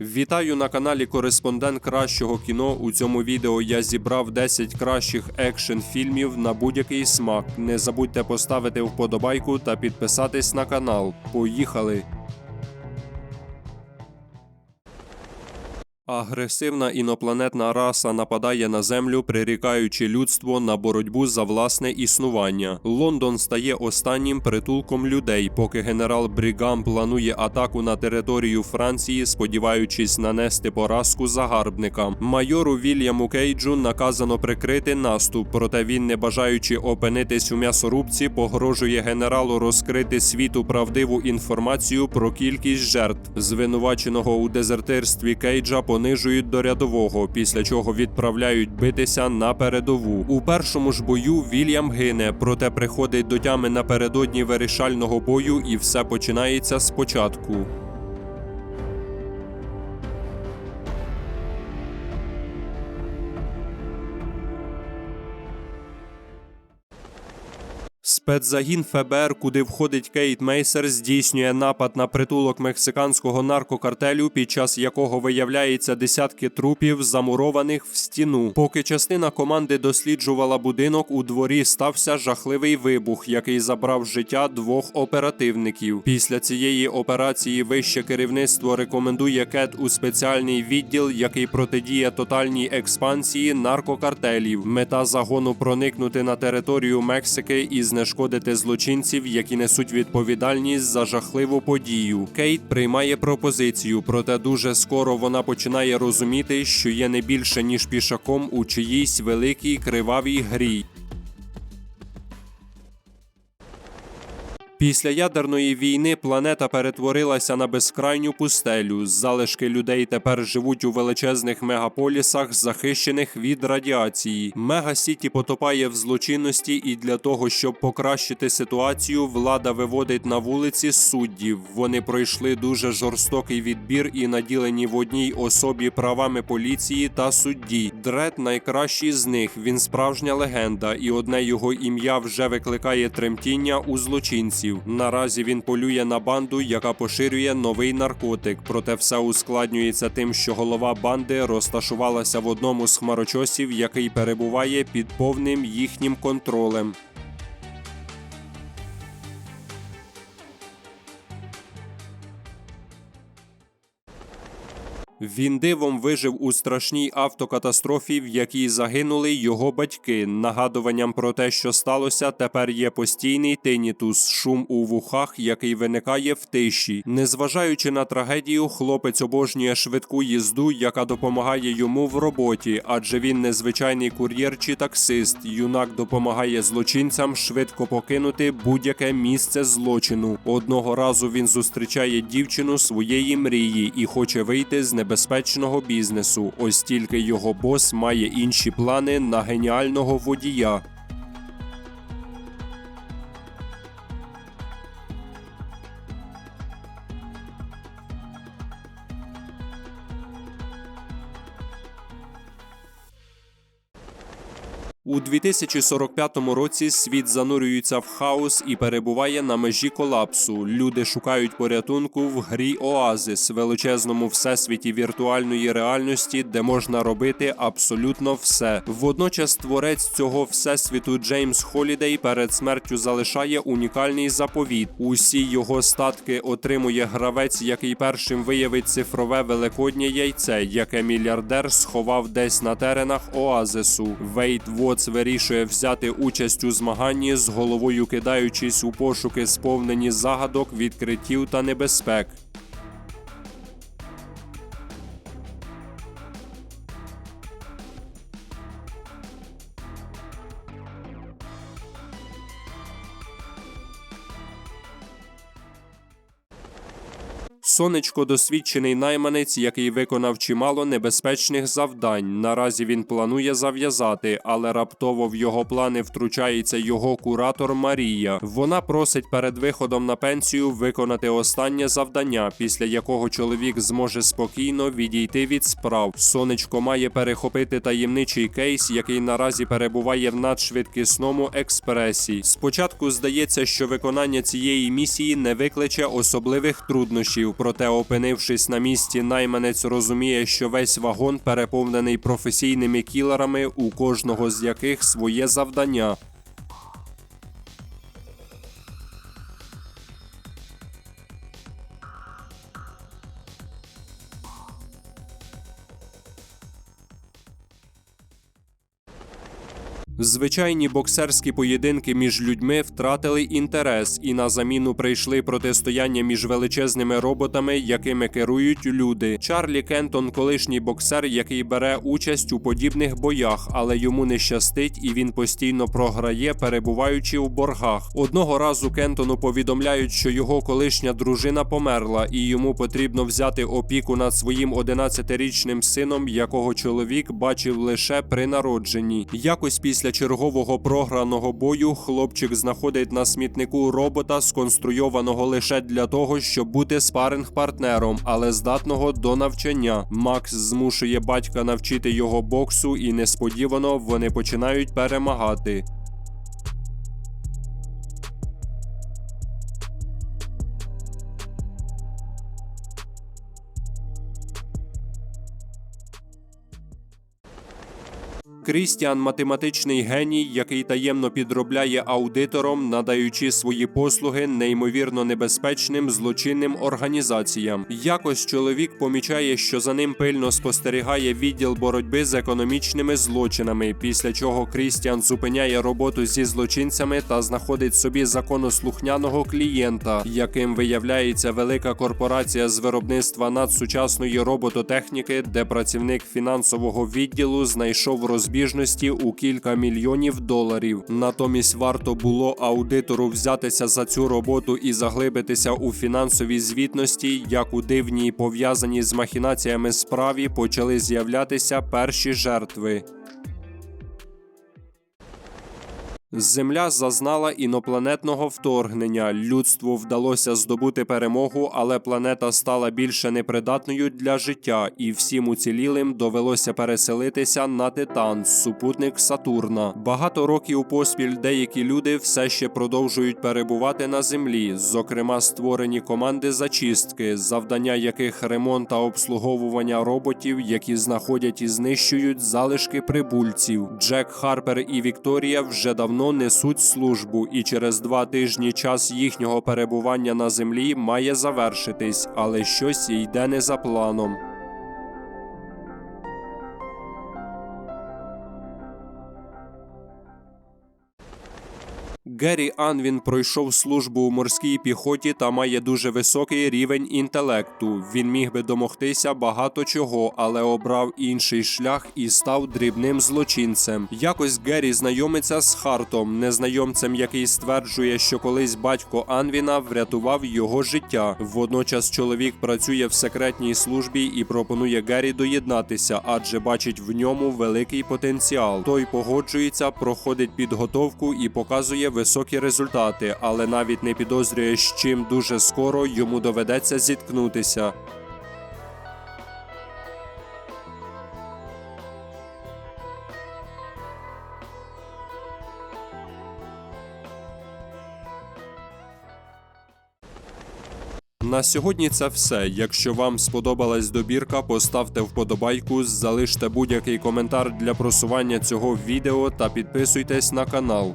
Вітаю на каналі Кореспондент кращого кіно. У цьому відео я зібрав 10 кращих екшн фільмів на будь-який смак. Не забудьте поставити вподобайку та підписатись на канал. Поїхали! Агресивна інопланетна раса нападає на землю, прирікаючи людство на боротьбу за власне існування. Лондон стає останнім притулком людей, поки генерал Брігам планує атаку на територію Франції, сподіваючись нанести поразку загарбникам. Майору Вільяму Кейджу наказано прикрити наступ, проте він, не бажаючи опинитись у м'ясорубці, погрожує генералу розкрити світу правдиву інформацію про кількість жертв. Звинуваченого у дезертирстві Кейджа понижують до рядового, після чого відправляють битися на передову. У першому ж бою Вільям гине, проте приходить до тями напередодні вирішального бою, і все починається спочатку. Спецзагін ФБР, куди входить Кейт Мейсер, здійснює напад на притулок мексиканського наркокартелю, під час якого виявляється десятки трупів, замурованих в стіну. Поки частина команди досліджувала будинок, у дворі стався жахливий вибух, який забрав життя двох оперативників. Після цієї операції вище керівництво рекомендує Кет у спеціальний відділ, який протидіє тотальній експансії наркокартелів. Мета загону проникнути на територію Мексики і знешкодити злочинців, які несуть відповідальність за жахливу подію. Кейт приймає пропозицію, проте дуже скоро вона починає розуміти, що є не більше ніж пішаком у чиїсь великій кривавій грі. Після ядерної війни планета перетворилася на безкрайню пустелю. Залишки людей тепер живуть у величезних мегаполісах, захищених від радіації. Мегасіті потопає в злочинності, і для того, щоб покращити ситуацію, влада виводить на вулиці суддів. Вони пройшли дуже жорстокий відбір і наділені в одній особі правами поліції та судді. Дред найкращий з них. Він справжня легенда, і одне його ім'я вже викликає тремтіння у злочинців. Наразі він полює на банду, яка поширює новий наркотик. Проте все ускладнюється тим, що голова банди розташувалася в одному з хмарочосів, який перебуває під повним їхнім контролем. Він дивом вижив у страшній автокатастрофі, в якій загинули його батьки. Нагадуванням про те, що сталося, тепер є постійний тинітус, шум у вухах, який виникає в тиші. Незважаючи на трагедію, хлопець обожнює швидку їзду, яка допомагає йому в роботі, адже він незвичайний кур'єр чи таксист. Юнак допомагає злочинцям швидко покинути будь-яке місце злочину. Одного разу він зустрічає дівчину своєї мрії і хоче вийти з небезпечного бізнесу. Ось тільки його бос має інші плани на геніального водія. У 2045 році світ занурюється в хаос і перебуває на межі колапсу. Люди шукають порятунку в грі Оазис, величезному всесвіті віртуальної реальності, де можна робити абсолютно все. Водночас творець цього всесвіту Джеймс Холідей перед смертю залишає унікальний заповіт. Усі його статки отримує гравець, який першим виявить цифрове великоднє яйце, яке мільярдер сховав десь на теренах Оазису. Вейт Вотс вирішує взяти участь у змаганні з головою кидаючись у пошуки сповнені загадок, відкриттів та небезпек. Сонечко досвідчений найманець, який виконав чимало небезпечних завдань. Наразі він планує зав'язати, але раптово в його плани втручається його куратор Марія. Вона просить перед виходом на пенсію виконати останнє завдання, після якого чоловік зможе спокійно відійти від справ. Сонечко має перехопити таємничий кейс, який наразі перебуває в надшвидкісному експресі. Спочатку здається, що виконання цієї місії не викличе особливих труднощів. Проте, опинившись на місці, найманець розуміє, що весь вагон переповнений професійними кілерами, у кожного з яких своє завдання. Звичайні боксерські поєдинки між людьми втратили інтерес, і на заміну прийшли протистояння між величезними роботами, якими керують люди. Чарлі Кентон, колишній боксер, який бере участь у подібних боях, але йому не щастить, і він постійно програє, перебуваючи у боргах. Одного разу Кентону повідомляють, що його колишня дружина померла, і йому потрібно взяти опіку над своїм 11-річним сином, якого чоловік бачив лише при народженні. Якось після чергового програного бою хлопчик знаходить на смітнику робота, сконструйованого лише для того, щоб бути спаринг-партнером, але здатного до навчання. Макс змушує батька навчити його боксу, і несподівано вони починають перемагати. Крістіан математичний геній, який таємно підробляє аудитором, надаючи свої послуги неймовірно небезпечним злочинним організаціям. Якось чоловік помічає, що за ним пильно спостерігає відділ боротьби з економічними злочинами. Після чого Крістіан зупиняє роботу зі злочинцями та знаходить собі законослухняного клієнта, яким виявляється велика корпорація з виробництва надсучасної робототехніки, де працівник фінансового відділу знайшов розбіжності у кілька мільйонів доларів. Натомість варто було аудитору взятися за цю роботу і заглибитися у фінансовій звітності, як у дивній пов'язаній з махінаціями справі почали з'являтися перші жертви. Земля зазнала інопланетного вторгнення. Людству вдалося здобути перемогу, але планета стала більше непридатною для життя, і всім уцілілим довелося переселитися на Титан, супутник Сатурна. Багато років поспіль деякі люди все ще продовжують перебувати на землі, зокрема створені команди зачистки, завдання яких ремонт та обслуговування роботів, які знаходять і знищують залишки прибульців. Джек Харпер і Вікторія вже давно несуть службу, і через два тижні час їхнього перебування на землі має завершитись, але щось йде не за планом. Геррі Анвін пройшов службу у морській піхоті та має дуже високий рівень інтелекту. Він міг би домогтися багато чого, але обрав інший шлях і став дрібним злочинцем. Якось Геррі знайомиться з Хартом, незнайомцем, який стверджує, що колись батько Анвіна врятував його життя. Водночас чоловік працює в секретній службі і пропонує Геррі доєднатися, адже бачить в ньому великий потенціал. Той погоджується, проходить підготовку і показує високі результати, але навіть не підозрює, з чим дуже скоро йому доведеться зіткнутися. На сьогодні це все. Якщо вам сподобалась добірка, поставте вподобайку, залиште будь-який коментар для просування цього відео та підписуйтесь на канал.